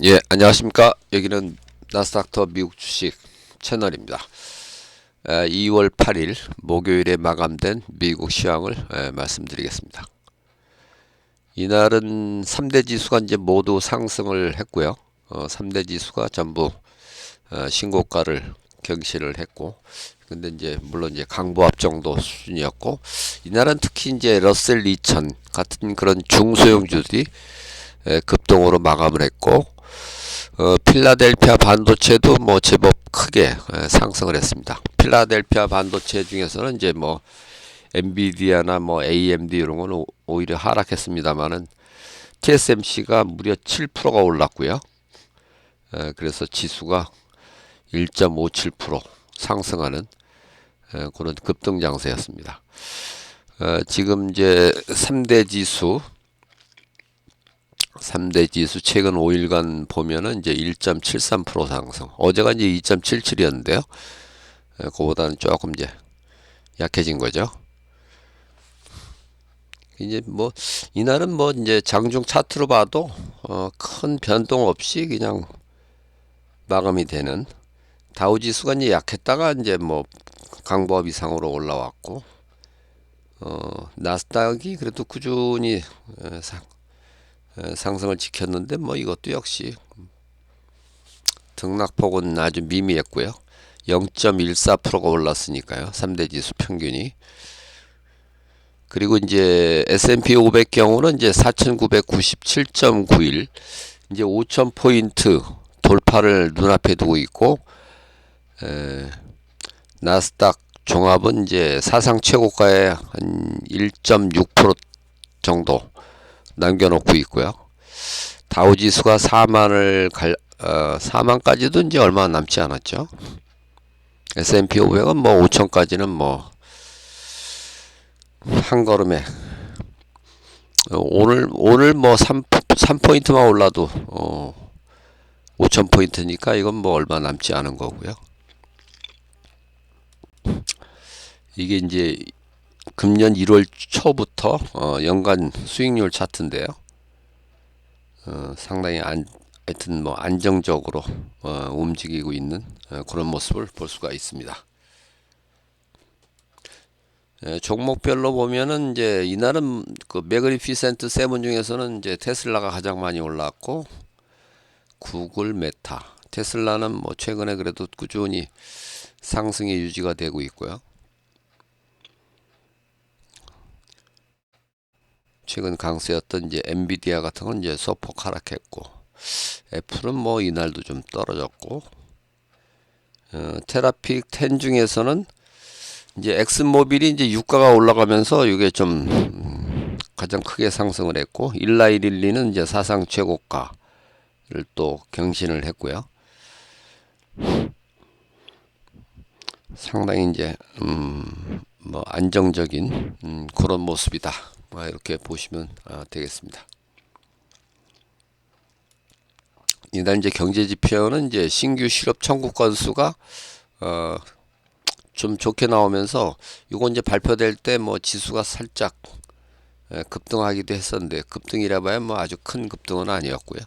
예, 안녕하십니까. 여기는 나스닥터 미국 주식 채널입니다. 에, 2월 8일 목요일에 마감된 미국 시황을 에, 말씀드리겠습니다. 이날은 3대 지수가 이제 모두 상승을 했고요. 어, 3대 지수가 전부 어, 신고가를 경신을 했고, 근데 이제 물론 이제 강보합 정도 수준이었고, 이날은 특히 이제 러셀 2000 같은 그런 중소형주들이 에, 급등으로 마감을 했고, 어, 필라델피아 반도체도 뭐 제법 크게 에, 상승을 했습니다. 필라델피아 반도체 중에서는 이제 뭐 엔비디아나 뭐 AMD 이런 거는 오- 오히려 하락했습니다만은 TSMC가 무려 7%가 올랐고요. 에, 그래서 지수가 1.57% 상승하는 에, 그런 급등 장세였습니다. 어, 지금 이제 3대 지수 3대 지수 최근 5일간 보면은 이제 1.73% 상승. 어제가 이제 2.77이었는데요. 그보다는 조금 이제 약해진 거죠. 이제 뭐 이날은 뭐 이제 장중 차트로 봐도 어, 큰 변동 없이 그냥 마감이 되는 다우 지수가 이제 약했다가 이제 뭐 강보합 이상으로 올라왔고 어, 나스닥이 그래도 꾸준히 에, 상, 에, 상승을 지켰는데 뭐 이것도 역시 등락폭은 아주 미미했고요. 0.14%가 올랐으니까요. 3대 지수 평균이. 그리고 이제 S&P 500 경우는 이제 4,997.91 이제 5,000 포인트 돌파를 눈앞에 두고 있고 에, 나스닥 종합은 이제 사상 최고가의 한1.6% 정도 남겨놓고 있고요. 다우 지수가 4만을 갈, 어, 4만까지도 이제 얼마 남지 않았죠. S&P 500은 뭐 5천까지는 뭐 한 걸음에 어, 오늘 오늘 뭐 3, 3포인트만 올라도 어 5천 포인트니까 이건 뭐 얼마 남지 않은 거고요. 이게 이제 금년 1월 초부터 어, 연간 수익률 차트인데요. 어, 상당히 안, 하여튼 뭐 안정적으로 어, 움직이고 있는 어, 그런 모습을 볼 수가 있습니다. 예, 종목별로 보면은 이제 이날은 그 매그니피센트 세븐 중에서는 이제 테슬라가 가장 많이 올랐고 구글, 메타, 테슬라는 뭐 최근에 그래도 꾸준히 상승이 유지가 되고 있고요. 최근 강세였던 이제 엔비디아 같은 건 이제 소폭 하락했고 애플은 뭐 이날도 좀 떨어졌고 어, 테라픽 10 중에서는 이제 엑슨모빌이 이제 유가가 올라가면서 이게 좀 음, 가장 크게 상승을 했고 1912는 이제 사상 최고가를 또 경신을 했고요. 상당히 이제 음, 뭐 안정적인 음, 그런 모습이다. 뭐 이렇게 보시면 아, 되겠습니다. 이날 이제 경제 지표는 이제 신규 실업 청구 건수가 어, 좀 좋게 나오면서 이거 이제 발표될 때 뭐 지수가 살짝 에, 급등하기도 했었는데 급등이라 봐야 뭐 아주 큰 급등은 아니었고요.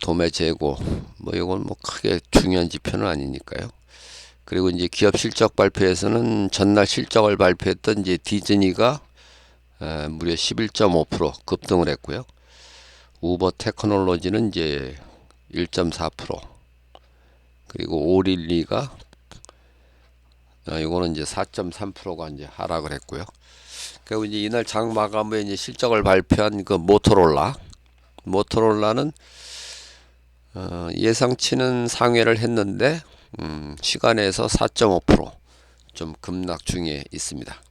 도매 재고 뭐 이건 뭐 크게 중요한 지표는 아니니까요. 그리고 이제 기업 실적 발표에서는 전날 실적을 발표했던 이제 디즈니가 에, 무려 11.5% 급등을 했고요. 우버 테크놀로지는 이제 1.4% 그리고 오릴리가 아, 이거는 이제 4.3%가 이제 하락을 했고요. 그리고 이제 이날 장 마감에 이제 실적을 발표한 그 모토롤라 모토롤라는 어, 예상치는 상회를 했는데 음, 시간에서 4.5%좀 급락 중에 있습니다.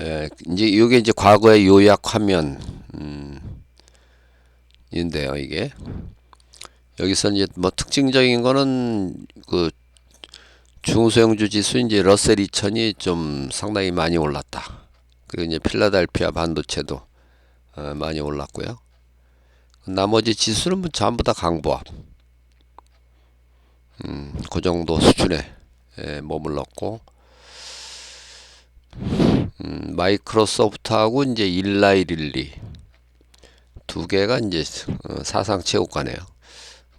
예, 이제 이게 이제 과거의 요약 화면 음, 인데요, 이게 여기서 이제 뭐 특징적인 거는 그 중소형주 지수 이제 러셀 2000이 좀 상당히 많이 올랐다. 그리고 이제 필라델피아 반도체도 어, 많이 올랐고요. 나머지 지수는 뭐 전부 다 강보합. 음, 그 정도 수준에 에, 머물렀고 음, 마이크로소프트하고 이제 일라이릴리 두 개가 이제 어, 사상 최고가네요.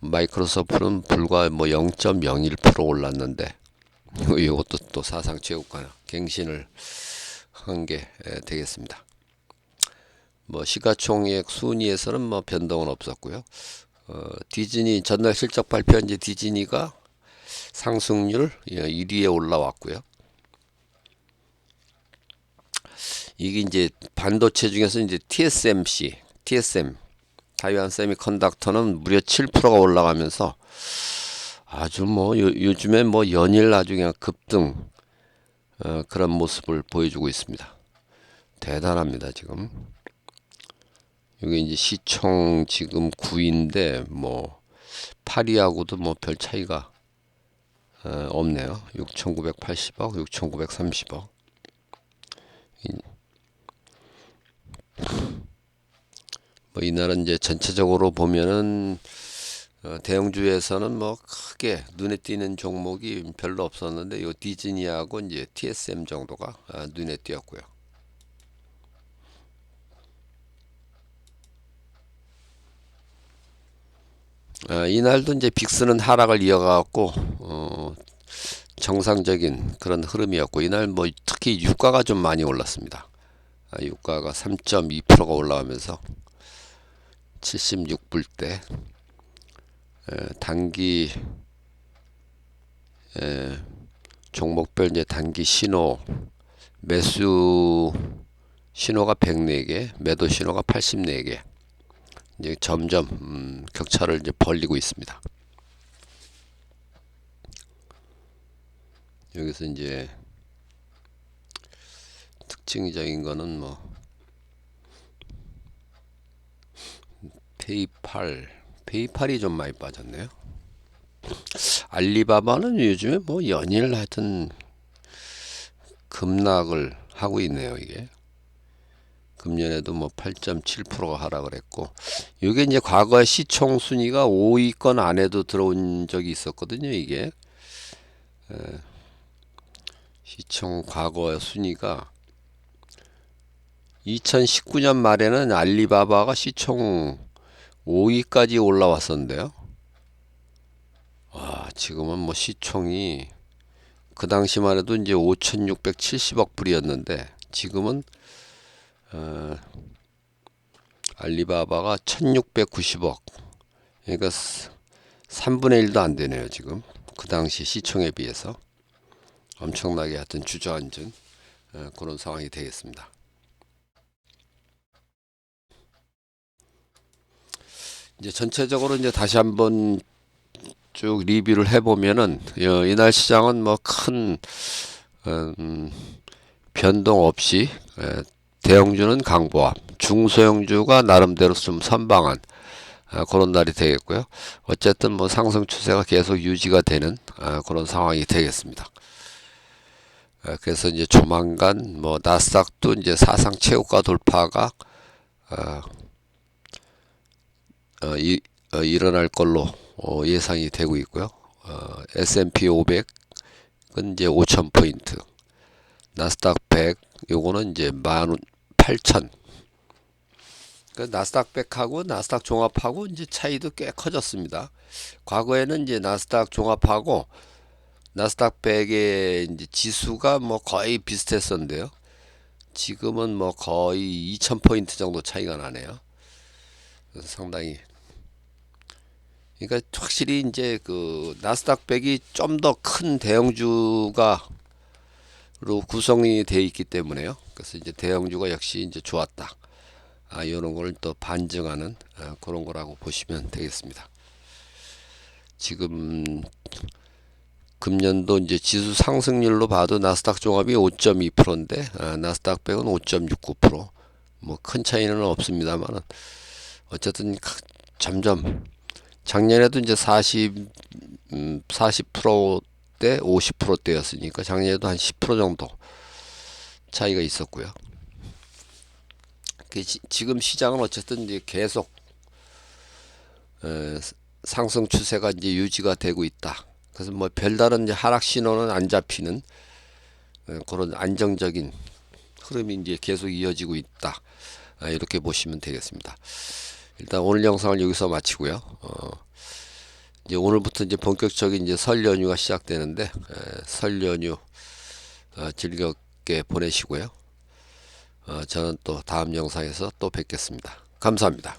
마이크로소프트는 불과 뭐 0.01% 올랐는데 이것도 또 사상 최고가 갱신을 한 게 되겠습니다. 뭐 시가총액 순위에서는 뭐 변동은 없었고요. 어, 디즈니 전날 실적 발표한 이제 디즈니가 상승률 1위에 올라왔고요. 이게 이제 반도체 중에서 이제 TSMC, TSM, 타이완 세미컨덕터는 무려 7%가 올라가면서 아주 뭐 요, 요즘에 뭐 연일 아주 그냥 급등 어, 그런 모습을 보여주고 있습니다. 대단합니다 지금. 여기 이제 시총 지금 9인데 뭐 8위하고도 뭐 별 차이가 어, 없네요. 6,980억, 6,930억. 뭐 이날은 이제 전체적으로 보면은 어, 대형주에서는 뭐 크게 눈에 띄는 종목이 별로 없었는데 요 디즈니하고 이제 TSM 정도가 아, 눈에 띄었고요. 아, 이날도 이제 빅스는 하락을 이어가고 어, 정상적인 그런 흐름이었고 이날 뭐 특히 유가가 좀 많이 올랐습니다. 아, 유가가 3.2%가 올라가면서 76불대 단기 에, 종목별 이제 단기 신호 매수 신호가 104개, 매도 신호가 84개. 이제 점점 음, 격차를 이제 벌리고 있습니다. 여기서 이제 특징적인 거는 뭐 페이팔 페이팔이 좀 많이 빠졌네요. 알리바바는 요즘에 뭐 연일 하여튼 급락을 하고 있네요, 이게. 금년에도 뭐 8.7%가 하락을 했고, 이게 이제 과거에 시총 순위가 5위권 안에도 들어온 적이 있었거든요, 이게. 에, 시총 과거 순위가 2019년 말에는 알리바바가 시총 5위까지 올라왔었는데요. 와, 지금은 뭐 시총이 그 당시만 해도 이제 5,670억 불이었는데 지금은 어, 알리바바가 1,690억. 그러니까 3분의 1도 안 되네요, 지금. 그 당시 시총에 비해서 엄청나게 하여튼 주저앉은 어, 그런 상황이 되겠습니다. 이제 전체적으로 이제 다시 한번 쭉 리뷰를 해보면은 어, 이날 시장은 뭐큰 음, 변동 없이 에, 대형주는 강보합, 중소형주가 나름대로 좀 선방한 아, 그런 날이 되겠고요. 어쨌든 뭐 상승 추세가 계속 유지가 되는 아, 그런 상황이 되겠습니다. 아, 그래서 이제 조만간 뭐 나스닥도 이제 사상 최고가 돌파가 아, 어, 이, 어, 일어날 걸로 어, 예상이 되고 있고요. 어, S&P 500은 이제 5천 포인트, 나스닥 100 요거는 이제 18,000. 그 나스닥 100하고 나스닥 종합하고 이제 차이도 꽤 커졌습니다. 과거에는 이제 나스닥 종합하고 나스닥 100의 이제 지수가 뭐 거의 비슷했었는데요. 지금은 뭐 거의 2000포인트 정도 차이가 나네요. 상당히 그러니까 확실히 이제 그 나스닥 100이 좀 더 큰 대형주가 로 구성이 되어 있기 때문에요. 그래서 이제 대형주가 역시 이제 좋았다. 아, 이런 걸 또 반증하는 아, 그런 거라고 보시면 되겠습니다. 지금 금년도 이제 지수 상승률로 봐도 나스닥 종합이 5.2%인데 아, 나스닥 100은 5.69%뭐 큰 차이는 없습니다만은 어쨌든 점점 작년에도 이제 40, 음, 40%대 50%대였으니까 작년에도 한 10% 정도 차이가 있었고요. 그 지금 시장은 어쨌든 이제 계속 어, 상승 추세가 이제 유지가 되고 있다. 그래서 뭐 별다른 이제 하락 신호는 안 잡히는 어, 그런 안정적인 흐름이 이제 계속 이어지고 있다. 아, 이렇게 보시면 되겠습니다. 일단 오늘 영상을 여기서 마치고요. 어, 이제 오늘부터 이제 본격적인 이제 설 연휴가 시작되는데 설 연휴 즐겁 즐겁게 보내시고요. 어, 저는 또 다음 영상에서 또 뵙겠습니다. 감사합니다.